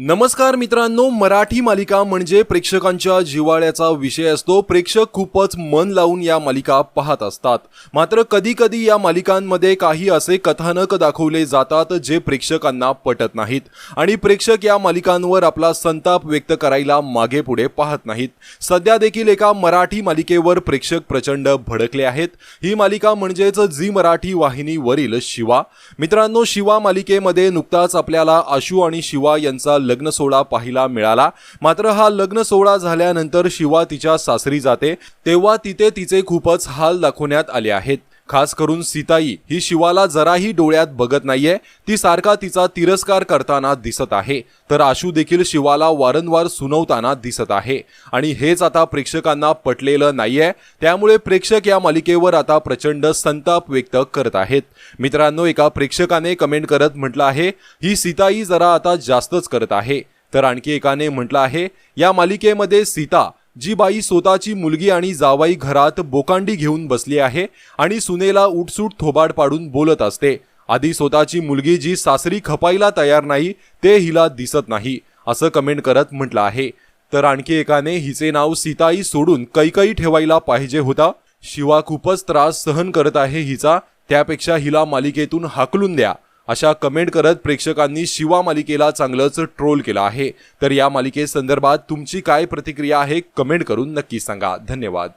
नमस्कार मित्रांनो मराठी मालिका म्हणजे प्रेक्षकांच्या जिव्हाळ्याचा विषय असतो. प्रेक्षक खूपच मन लावून या मालिका पाहत असतात. मात्र कधी कधी या मालिकांमध्ये काही असे कथानक दाखवले जातात जे प्रेक्षकांना पटत नाहीत. आणि प्रेक्षक या मालिकांवर आपला संताप व्यक्त करायला मागे पुढे पाहत नाहीत. सध्या देखील एका मराठी मालिकेवर प्रेक्षक प्रचंड भडकले आहेत. ही मालिका म्हणजेच झी मराठी वाहिनीवरील शिवा. मित्रांनो शिवा मालिकेमध्ये नुकताच आपल्याला आशू आणि शिवा यांचा लग्न सोहळा पाहायला मिळाला. मात्र हा लग्न सोहळा झाल्यानंतर शिवा तिच्या सासरी जाते. तेव्हा तिथे तिचे खूपच हाल दाखवण्यात आले आहेत. खास करून सीताई ही शिवाला जराही डोळ्यात बघत नाहीये ती सारखा तिचा तिरस्कार करताना दिसत आहे. तर आशू देखील शिवाला वारंवार सुनवताना दिसत आहे. आणि हेच आता प्रेक्षकांना पटलेलं नाहीये. त्यामुळे प्रेक्षक या मालिकेवर आता प्रचंड संताप व्यक्त करत आहेत. मित्रांनो एका प्रेक्षकाने कमेंट करत म्हटलं आहे ही सीताई जरा आता जास्तच करत आहे. तर आणखी एकाने म्हटलं आहे या मालिकेमध्ये सीता जी बाई स्वतःची मुलगी आणि जावाई घरात बोकांडी घेऊन बसली आहे आणि सुनेला उठसूट थोबाड पाडून बोलत असते. आधी स्वतःची मुलगी जी सासरी खपायला तयार नाही ते हिला दिसत नाही असं कमेंट करत म्हटलं आहे. तर आणखी एकाने हिचे नाव सीताई सोडून कैकई ठेवायला पाहिजे होता. शिवा खूपच त्रास सहन करत आहे हिचा त्यापेक्षा हिला मालिकेतून हाकलून द्या. अशा कमेंट करत प्रेक्षकांनी शिवा मालिकेला चांगलंच ट्रोल केलं आहे. तर या मालिकेसंदर्भात तुमची काय प्रतिक्रिया आहे कमेंट करून नक्की सांगा. धन्यवाद.